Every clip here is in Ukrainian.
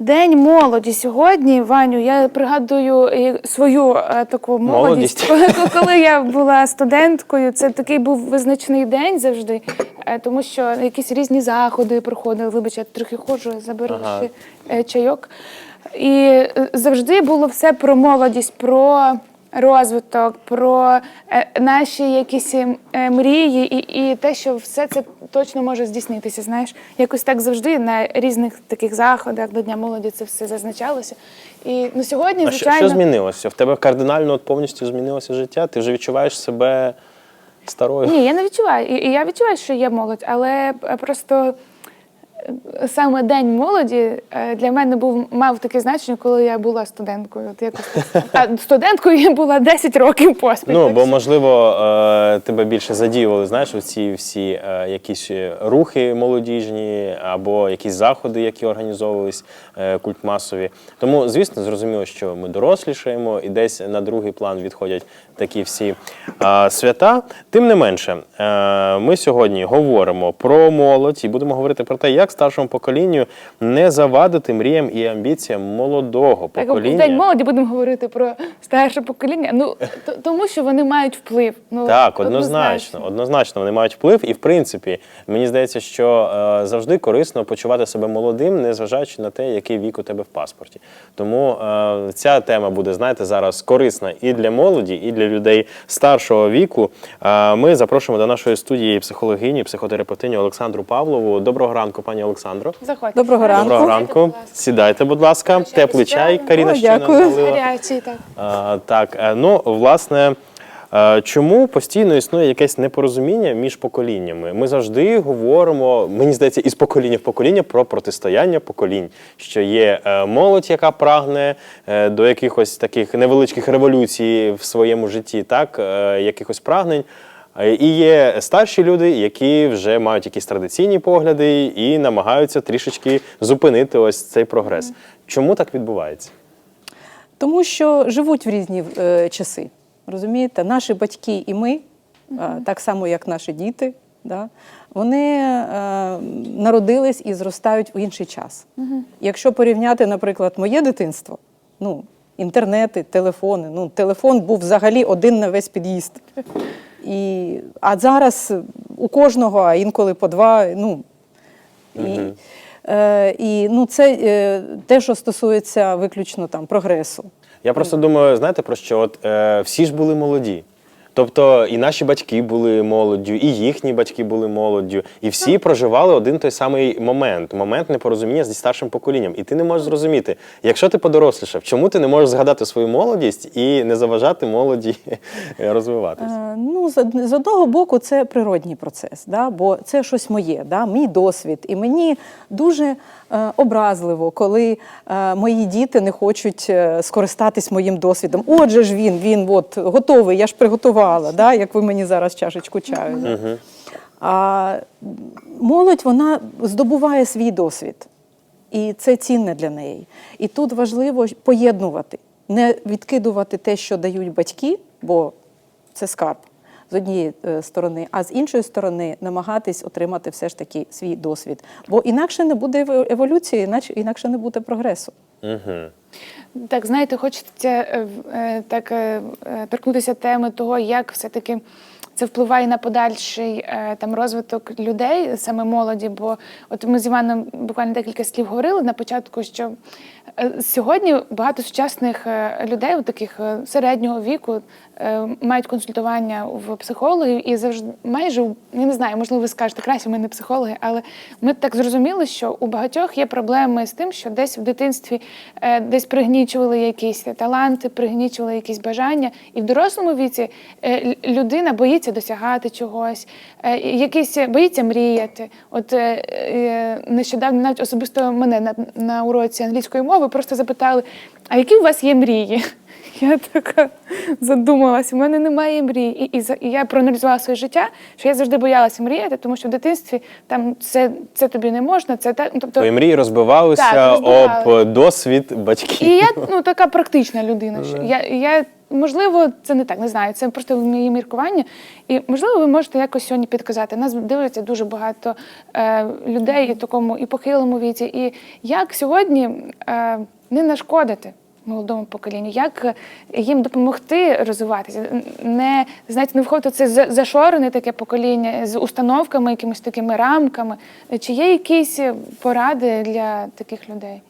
День молоді сьогодні, Ваню. Я пригадую свою е, таку молодість, Молодість. коли, я була студенткою. Це такий був визначний день завжди, е, тому що якісь різні заходи проходили. Вибач, я трохи ходжу, заберу Ага. ще е, чайок. І завжди було все про молодість, про розвиток, про е, наші якісь е, мрії, і, і те, що все це точно може здійснитися. Знаєш, якось так завжди на різних таких заходах до Дня молоді це все зазначалося. І ну, сьогодні, А що, звичайно, що змінилося? В тебе кардинально от повністю змінилося життя? Ти вже відчуваєш себе старою? Ні, я не відчуваю. І, я відчуваю, що є молодь, але просто саме День молоді е, для мене був мав таке значення, коли я була студенткою. От якось. А студенткою я була 10 років поспіль. Ну, бо можливо е, тебе більше задіювали, знаєш, ці всі е, якісь рухи молодіжні або якісь заходи, які організовувались культмасові. Тому, звісно, зрозуміло, що ми дорослішаємо і десь на другий план відходять такі всі е, свята. Тим не менше, е, ми сьогодні говоримо про молодь і будемо говорити про те, як старшому поколінню не завадити мріям і амбіціям молодого Так, покоління. День молоді будемо говорити про старше покоління. Ну тому, що вони мають вплив. Ну Так, однозначно, однозначно вони мають вплив, і в принципі мені здається, що е, завжди корисно почувати себе молодим, незважаючи на те, який вік у тебе в паспорті. Тому е, ця тема буде, знаєте, зараз корисна і для молоді, і для людей старшого віку. Ми запрошуємо до нашої студії психологині, психотерапевтині Олександру Павлову. Доброго ранку, пані Олександро. Заходьте. Доброго ранку. Доброго ранку. Сідайте, будь ласка. Теплий чай. Каріна О, ще дякую. Гарячий, так. А, так, е, ну власне. Е, Чому постійно існує якесь непорозуміння між поколіннями? Ми завжди говоримо, мені здається, із покоління в покоління про протистояння поколінь, що є е, молодь, яка прагне е, до якихось таких невеличких революцій в своєму житті, так, якихось прагнень. І є старші люди, які вже мають якісь традиційні погляди і намагаються трішечки зупинити ось цей прогрес. Чому так відбувається? Тому що живуть в різні е, часи. Розумієте, наші батьки і ми, так само як наші діти, да, вони е, народились і зростають в інший час. Якщо порівняти, наприклад, моє дитинство, ну, інтернети, телефони, ну, телефон був взагалі один на весь під'їзд. І, а зараз у кожного, а інколи по два. Ну, і, е, і ну, це е, те, що стосується виключно там прогресу. Я просто думаю, знаєте про що? От е, всі ж були молоді. Тобто і наші батьки були молоддю, і їхні батьки були молоддю, і всі проживали один той самий момент момент непорозуміння зі старшим поколінням. І ти не можеш зрозуміти, якщо ти подорослішав, чому ти не можеш згадати свою молодість і не заважати молоді розвиватися? Е, Ну, з, з одного боку, це природній процес, да? бо це щось моє, да? мій досвід. І мені дуже е, образливо, коли е, мої діти не хочуть е, скористатись моїм досвідом. Отже ж він, він от, готовий, я ж приготувала, да? як ви мені зараз чашечку чаю. да. А молодь вона здобуває свій досвід, і це цінне для неї. І тут важливо поєднувати, не відкидувати те, що дають батьки, бо це скарб з однієї е, сторони, а з іншої сторони намагатись отримати все ж таки свій досвід. Бо інакше не буде еволюції, інакше не буде прогресу. Угу. Так, знаєте, хочеться е, е, так е, торкнутися теми того, як все-таки це впливає на подальший там розвиток людей, саме молоді. Бо от ми з Іваном буквально декілька слів говорили на початку, що сьогодні багато сучасних людей, от таких середнього віку, мають консультування в психологів і завжди майже я не знаю, можливо, ви скажете краще, ми не психологи, але ми так зрозуміли, що у багатьох є проблеми з тим, що десь в дитинстві десь пригнічували якісь таланти, пригнічували якісь бажання, і в дорослому віці е, людина боїться досягати чогось, якісь боїться мріяти. От е, е, нещодавно навіть особисто мене на, на уроці англійської мови просто запитали: а які у вас є мрії? Я така задумалась, у мене немає мрій. І, і, і я проаналізувала своє життя, що я завжди боялася мріяти, тому що в дитинстві там це, це тобі не можна, це так. Ну, тобто, Твої мрії розбивалися Так, об досвід батьків. і я ну така практична людина. Що я, я можливо, це не так, не знаю. Це просто мої міркування. І можливо, ви можете якось сьогодні підказати. Нас дивляться дуже багато е, людей і такому і похилому віці. І як сьогодні е, не нашкодити молодому поколінню, як їм допомогти розвиватися, не знаєте, не входити це за- зашорене таке покоління з установками, якимись такими рамками. Чи є якісь поради для таких людей?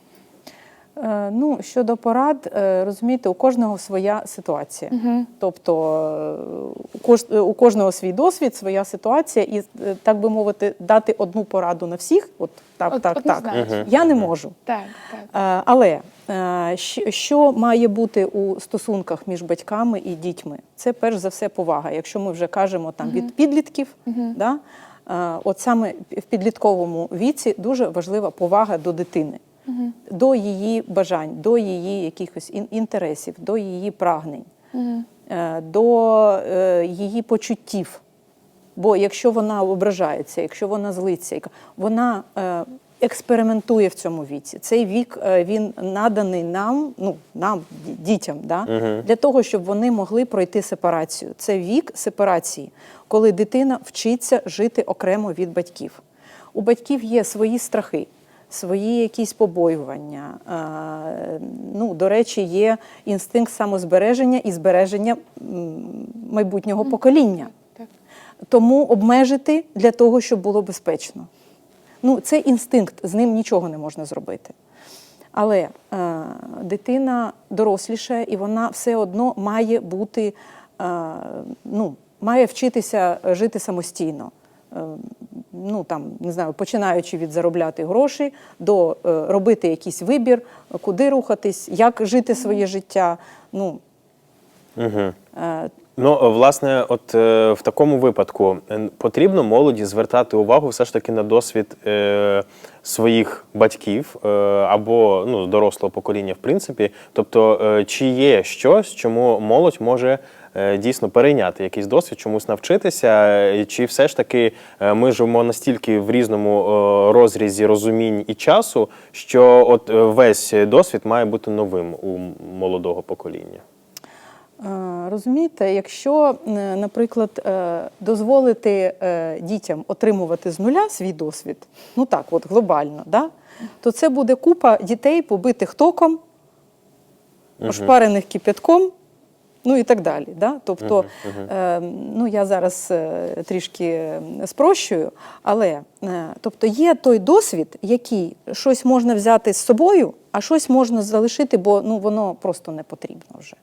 Е, Ну, щодо порад, е, розумієте, у кожного своя ситуація. Тобто е, у кож- у кожного свій досвід, своя ситуація, і, так би мовити, дати одну пораду на всіх, от так, От- так, так, однозначно. я не можу. Так, так. Але що- має бути у стосунках між батьками і дітьми? Це перш за все повага. Якщо ми вже кажемо там від підлітків, да, е, от саме в підлітковому віці дуже важлива повага до дитини, до її бажань, до її якихось ін- інтересів, до її прагнень, е, до е, її почуттів. Бо якщо вона ображається, якщо вона злиться, вона е, експериментує в цьому віці. Цей вік він наданий нам, ну нам, дітям, да? для того, щоб вони могли пройти сепарацію. Це вік сепарації, коли дитина вчиться жити окремо від батьків. У батьків є свої страхи. Свої якісь побоювання. Ну, до речі, є інстинкт самозбереження і збереження майбутнього покоління. Тому обмежити для того, щоб було безпечно. Ну, це інстинкт, з ним нічого не можна зробити. Але е, дитина доросліша, і вона все одно має бути, е, ну, має вчитися жити самостійно. Ну, там, не знаю, починаючи від заробляти гроші, до е, робити якийсь вибір, куди рухатись, як жити своє життя. Ну, Угу. е, Ну, власне, от е, в такому випадку е, потрібно молоді звертати увагу все ж таки на досвід е, своїх батьків е, або ну, дорослого покоління, в принципі. Тобто, е, чи є щось, чому молодь може дійсно перейняти якийсь досвід, чомусь навчитися, е, чи все ж таки е, ми живемо настільки в різному е, розрізі розумінь і часу, що от е, весь досвід має бути новим у молодого покоління. Е, Розумієте, якщо, е, наприклад, е, дозволити е, дітям отримувати з нуля свій досвід, ну так, от глобально, да, то це буде купа дітей, побитих током, ошпарених кипятком, ну і так далі. Да? Тобто, е, ну я зараз е, трішки е, спрощую, але е, тобто є той досвід, який щось можна взяти з собою, а щось можна залишити, бо ну, воно просто не потрібно вже.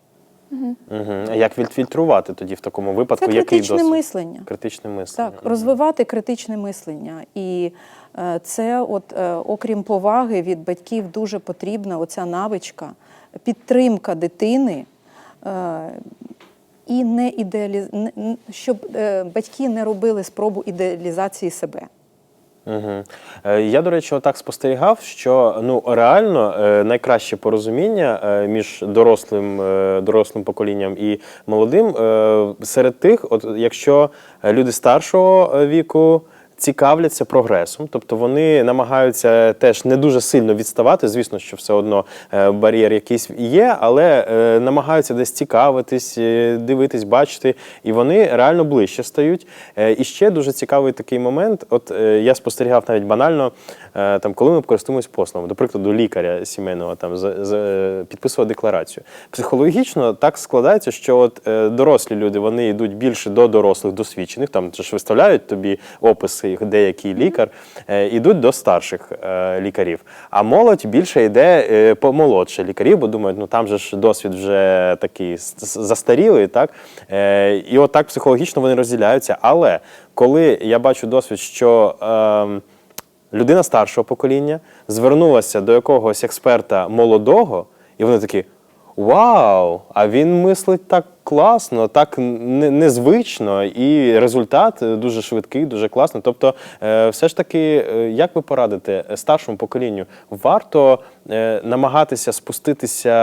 Угу. А як відфільтрувати тоді в такому випадку? Це який досвід? мислення. Критичне мислення. Так, розвивати критичне мислення. І е, це, от, е, окрім поваги від батьків, дуже потрібна оця навичка, підтримка дитини. Е, І не ідеаліз... щоб е, батьки не робили спробу ідеалізації себе. Угу. Я, до речі, отак спостерігав, що ну реально найкраще порозуміння між дорослим, дорослим поколінням і молодим серед тих, от якщо люди старшого віку. Цікавляться прогресом, тобто вони намагаються теж не дуже сильно відставати. Звісно, що все одно е, бар'єр якийсь є, але е, намагаються десь цікавитись, е, дивитись, бачити, і вони реально ближче стають. І ще дуже цікавий такий момент. От я спостерігав навіть банально, там, коли ми користуємось послугами, до прикладу, лікаря сімейного там підписував декларацію. Психологічно так складається, що от дорослі люди вони йдуть більше до дорослих досвідчених. Там ж виставляють тобі описи, їх деякий лікар, е, ідуть до старших е, лікарів. А молодь більше йде е, по молодше лікарів, бо думають, ну там же ж досвід вже такий застарілий, так Е, і от психологічно вони розділяються. Але коли я бачу досвід, що ем, людина старшого покоління звернулася до якогось експерта молодого, і вони такі: Вау! А він мислить так класно, так незвично, і результат дуже швидкий, дуже класний. Тобто, е, все ж таки, е, як ви порадите е, старшому поколінню, варто намагатися спуститися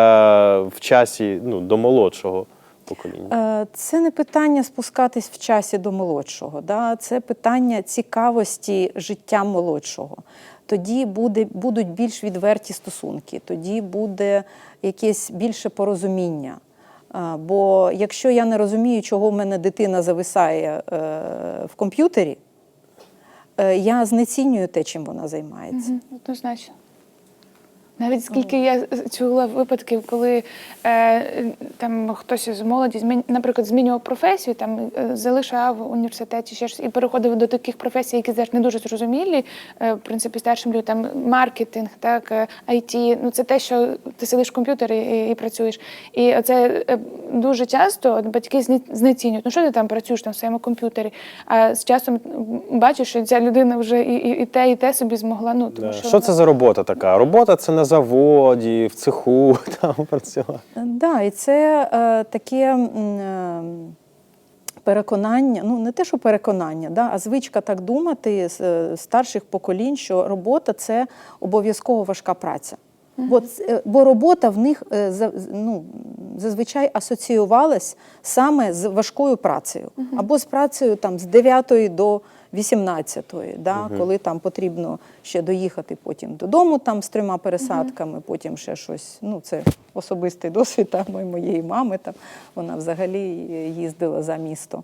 в часі ну, до молодшого покоління? Це не питання спускатись в часі до молодшого, да? це питання цікавості життя молодшого. Тоді буде, будуть більш відверті стосунки, тоді буде якесь більше порозуміння. Бо якщо я не розумію, чого в мене дитина зависає е, в комп'ютері, е, я знецінюю те, чим вона займається. Однозначно. Навіть скільки я чула випадків, коли е, там хтось з молоді, змін- наприклад, змінював професію, там е, залишав університет чи ще щось, і переходив до таких професій, які теж не дуже зрозумілі, е, в принципі, старшим людям, там маркетинг, так, е, IT, ну це те, що ти сидиш в комп'ютері і, і працюєш. І це дуже часто от батьки знецінюють. Ну що ти там працюєш там в своєму комп'ютері? А з часом бачиш, що ця людина вже і, і, і те, і те собі змогла. Ну тому Да. що Що це за робота така? Робота це на заводі, в цеху там працювати. Да, і це е, таке е, переконання, ну не те, що переконання, да, а звичка так думати з е, старших поколінь, що робота це обов'язково важка праця. Бо, е, бо робота в них е, за- ну, зазвичай асоціювалась саме з важкою працею, або з працею там, з 9 до 18, да, коли там потрібно ще доїхати потім додому там, з трьома пересадками, потім ще щось. Ну, це особистий досвід там, моєї мами. Там, вона взагалі їздила за місто.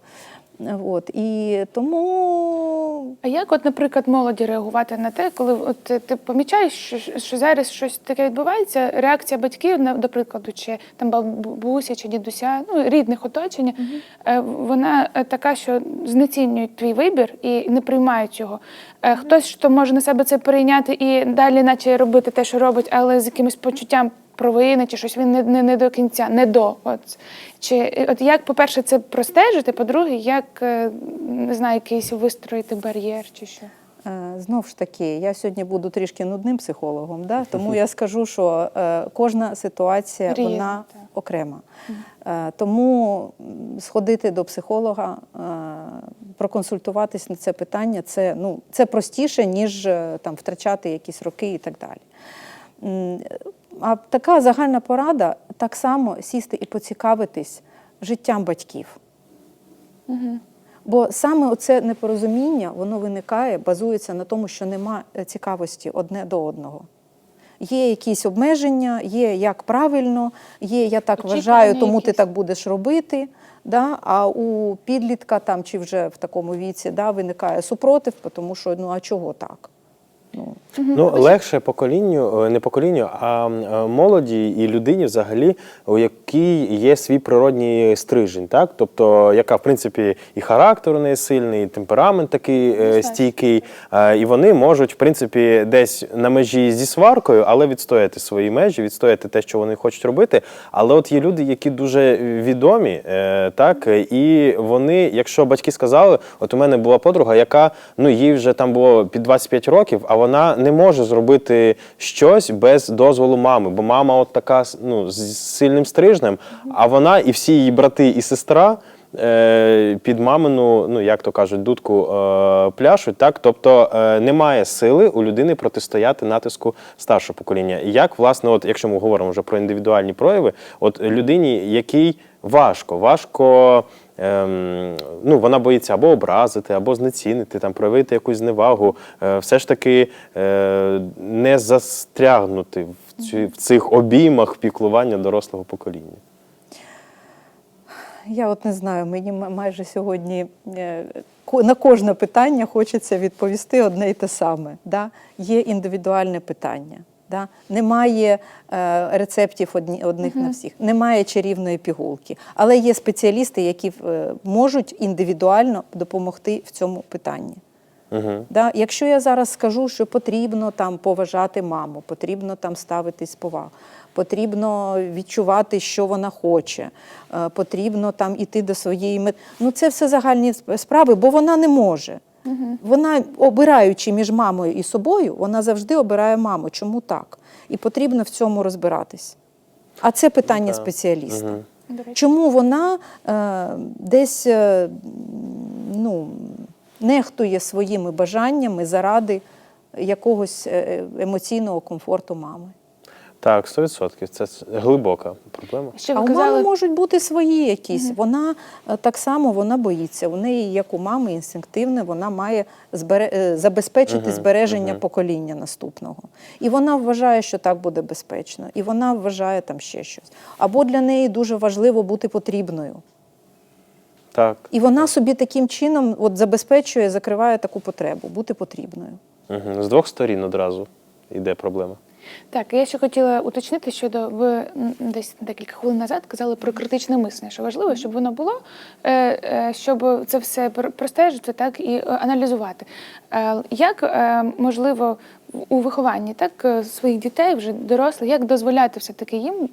От, і тому А як, от, наприклад, молоді реагувати на те, коли от ти, ти помічаєш, що, що зараз щось таке відбувається? Реакція батьків, на- до прикладу, чи там бабуся чи дідуся, ну рідних оточення, е, вона е, така, що знецінюють твій вибір і не приймають його. Е, Хтось що може на себе це перейняти і далі, наче робити те, що робить, але з якимось почуттям. Провини чи щось він не, не, не до кінця, не до. От. Чи, от як, по-перше, це простежити, по-друге, як е, не знаю, якийсь вистроїти бар'єр чи що? Е, Знов ж таки, я сьогодні буду трішки нудним психологом, да? тому я скажу, що е, кожна ситуація Різна, вона так. окрема. Тому сходити до психолога, проконсультуватись на це питання, це, ну, це простіше, ніж там, втрачати якісь роки і так далі. А така загальна порада так само сісти і поцікавитись життям батьків. Бо саме оце непорозуміння, воно виникає, базується на тому, що нема е, цікавості одне до одного. Є якісь обмеження, є як правильно, є я так Очікування вважаю, тому ти так будеш робити. Да? А у підлітка там чи вже в такому віці да, виникає супротив, тому що ну а чого так? Ну, Ну, легше поколінню, е, не поколінню, а е, молоді і людині взагалі, у якій є свій природній стрижень, так? Тобто, яка, в принципі, і характер у неї сильний, і темперамент такий е, стійкий, і вони можуть, в принципі, десь на межі зі сваркою, але відстояти свої межі, відстояти те, що вони хочуть робити. Але от є люди, які дуже відомі, так, і вони, якщо батьки сказали, от у мене була подруга, яка ну їй вже там було під 25 років, а вона не може зробити щось без дозволу мами, бо мама от така ну, з сильним стрижнем, а вона і всі її брати і сестра. е, Під мамину, ну як то кажуть, дудку е, пляшуть, так тобто е, немає сили у людини протистояти натиску старшого покоління. Як власне, от якщо ми говоримо вже про індивідуальні прояви, от людині, якій важко, важко ем, ну, вона боїться або образити, або знецінити, там, проявити якусь зневагу, е, все ж таки е, не застрягнути в, ці, в цих обіймах піклування дорослого покоління. Я от не знаю, мені майже сьогодні е, на кожне питання хочеться відповісти одне й те саме. Да? Є індивідуальне питання. Да? Немає е, рецептів одні, одних на всіх, немає чарівної пігулки. Але є спеціалісти, які е, можуть індивідуально допомогти в цьому питанні. Угу. Да? Якщо я зараз скажу, що потрібно там поважати маму, потрібно там ставитись з повагою, потрібно відчувати, що вона хоче, е, потрібно там іти до своєї мети. Ну це все загальні справи, бо вона не може. Вона, обираючи між мамою і собою, вона завжди обирає маму. Чому так? І потрібно в цьому розбиратись. А це питання спеціаліста. До речі. Чому вона е, десь е, ну, нехтує своїми бажаннями заради якогось е, емоційного комфорту мами? Так, 100%. Це глибока проблема. Ще А ви у мами можуть бути свої якісь. Вона е, так само вона боїться. У неї, як у мами, інстинктивне, вона має збере... е, забезпечити збереження покоління наступного. І вона вважає, що так буде безпечно. І вона вважає там ще щось. Або для неї дуже важливо бути потрібною. Так. І вона собі таким чином от забезпечує, закриває таку потребу бути потрібною. Угу. З двох сторін одразу йде проблема. Так, я ще хотіла уточнити щодо ви десь декілька хвилин назад казали про критичне мислення, що важливо, щоб воно було, е, е, щоб це все простежити, так і е, аналізувати. Як можливо у вихованні так своїх дітей, вже дорослих, як дозволяти все таки їм.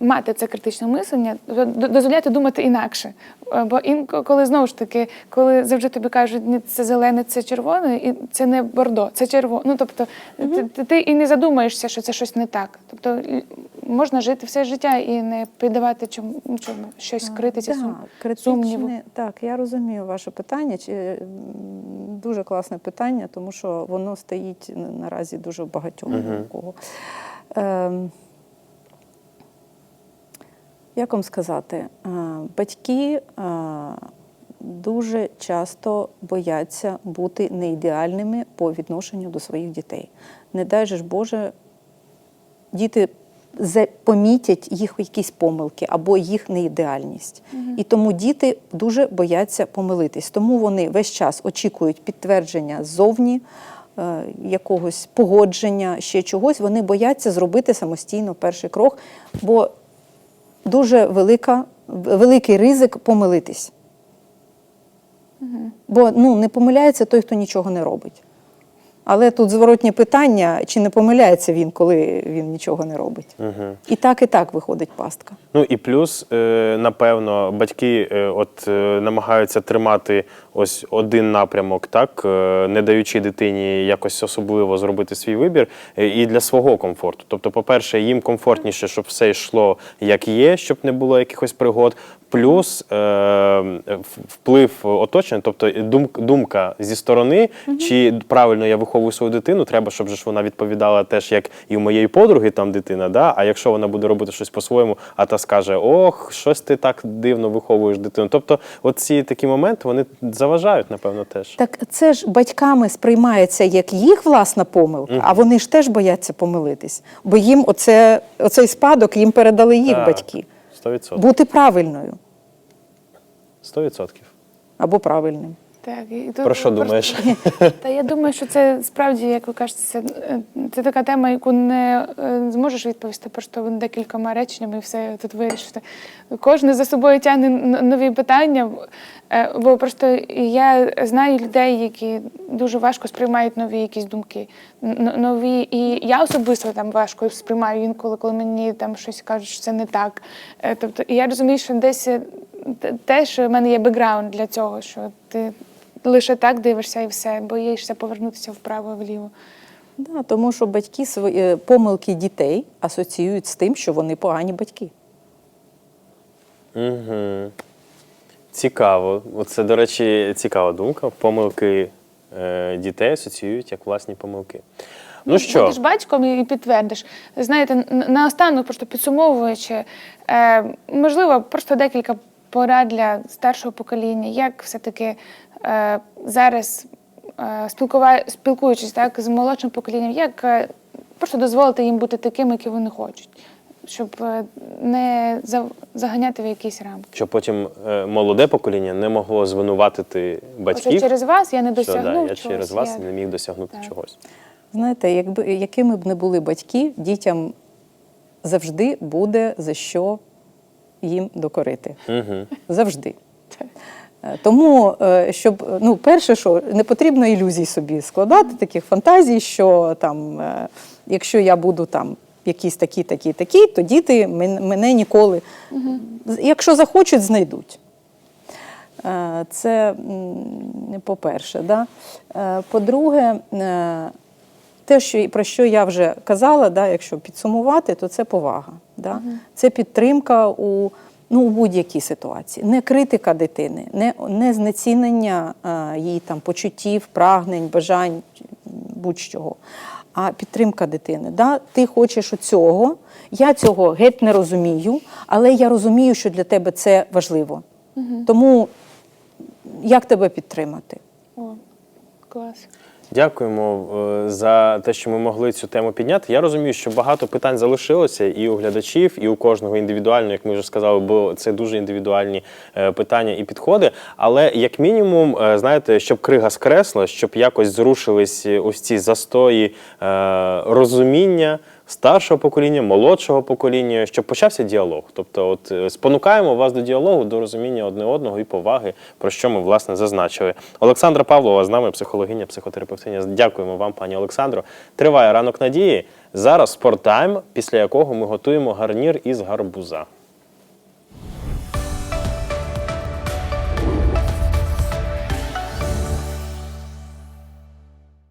Е, Мати це критичне мислення, дозволяти думати інакше. Е, Бо інколи знову ж таки, коли завжди тобі кажуть, ні, це зелене, це червоне, і це не бордо, це червоне. Ну тобто ти, ти, ти і не задумаєшся, що це щось не так. Тобто можна жити все життя і не піддавати чому, чому щось критиці сум, сумніву. так, я розумію ваше питання. Чи, Дуже класне питання, тому що воно стоїть наразі дуже в багатьох у кого. Як вам сказати, Е, батьки е, дуже часто бояться бути неідеальними по відношенню до своїх дітей. Не дай же ж Боже, діти помітять їх якісь помилки або їх неідеальність. І тому діти дуже бояться помилитись. Тому вони весь час очікують підтвердження ззовні, е, якогось погодження, ще чогось. Вони бояться зробити самостійно перший крок, бо дуже велика, великий ризик помилитись. Бо ну, не помиляється той, хто нічого не робить. Але тут зворотнє питання, чи не помиляється він, коли він нічого не робить. Угу. І так, і так виходить пастка. Ну і плюс, е, напевно, батьки е, от е, намагаються тримати ось один напрямок, так не даючи дитині якось особливо зробити свій вибір, і для свого комфорту. Тобто, по-перше, їм комфортніше, щоб все йшло як є, щоб не було якихось пригод. Плюс е, вплив оточення, тобто дум- думка зі сторони, чи правильно я виховую свою дитину, треба, щоб ж вона відповідала теж, як і у моєї подруги там дитина. Да? А якщо вона буде робити щось по-своєму, а та скаже: Ох, щось ти так дивно виховуєш дитину. Тобто, от ці такі моменти вони заважають, напевно, теж. Так це ж батьками сприймається як їх власна помилка, а вони ж теж бояться помилитись. Бо їм оце, оцей спадок їм передали їх Так, батьки. 100%. Бути правильною 100%. або правильним. Так, і тут Про що просто- думаєш? Та я думаю, що це справді, як ви кажете, це, е, це така тема, яку не е, зможеш відповісти просто декількома реченнями і все тут вирішити. Кожен за собою тягне нові питання, е, бо просто я знаю людей, які дуже важко сприймають нові якісь думки. Нові, і я особисто там важко сприймаю інколи, коли мені там щось кажуть, що це не так. Тобто, і я розумію, що десь те- теж в мене є бекграунд для цього, що ти лише так дивишся і все, боїшся повернутися вправо вліво. Да, тому що батьки свої е, помилки дітей асоціюють з тим, що вони погані батьки. Угу. Цікаво. Оце, до речі, цікава думка. Помилки е, дітей асоціюють як власні помилки. Ну що, Будеш батьком і підтвердиш. Знаєте, наостанок, просто підсумовуючи, е, можливо, просто декілька порад для старшого покоління, як все-таки е, зараз, е, спілкува... спілкуючись так, з молодшим поколінням, як е, просто дозволити їм бути такими, які вони хочуть, щоб е, не за- заганяти в якісь рамки. щоб потім е, молоде покоління не могло звинуватити Оце батьків, через вас я не що да, досягнув. я чогось, через вас я- не міг досягнути Так. чогось. Знаєте, якби якими б не були батьки, дітям завжди буде за що їм докорити. Угу. Завжди. Е, Тому, е, щоб ну, перше, що не потрібно ілюзій собі складати, таких фантазій, що там, е, якщо я буду там якісь такі, такі, такі, то діти мене ніколи, з- якщо захочуть, знайдуть. Це по-перше. Да? По-друге, те, що, про що я вже казала, да, якщо підсумувати, то це повага. Да? Це підтримка у, ну, у будь-якій ситуації. Не критика дитини, не, не знецінення е, її там, почуттів, прагнень, бажань, будь-чого. а підтримка дитини. Да? Ти хочеш цього, я цього геть не розумію, але я розумію, що для тебе це важливо. Тому як тебе підтримати? О, клас. Дякуємо е, за те, що ми могли цю тему підняти. Я розумію, що багато питань залишилося і у глядачів, і у кожного індивідуально, як ми вже сказали, бо це дуже індивідуальні е, питання і підходи. Але як мінімум, е, знаєте, щоб крига скресла, щоб якось зрушились ось ці застої розуміння. Старшого покоління, молодшого покоління, щоб почався діалог. Тобто, от е, спонукаємо вас до діалогу, до розуміння одне одного і поваги, про що ми власне зазначили. Олександра Павлова з нами, психологиня, психотерапевтиня. Дякуємо вам, пані Олександро. Триває ранок надії. Зараз спорттайм, після якого ми готуємо гарнір із гарбуза.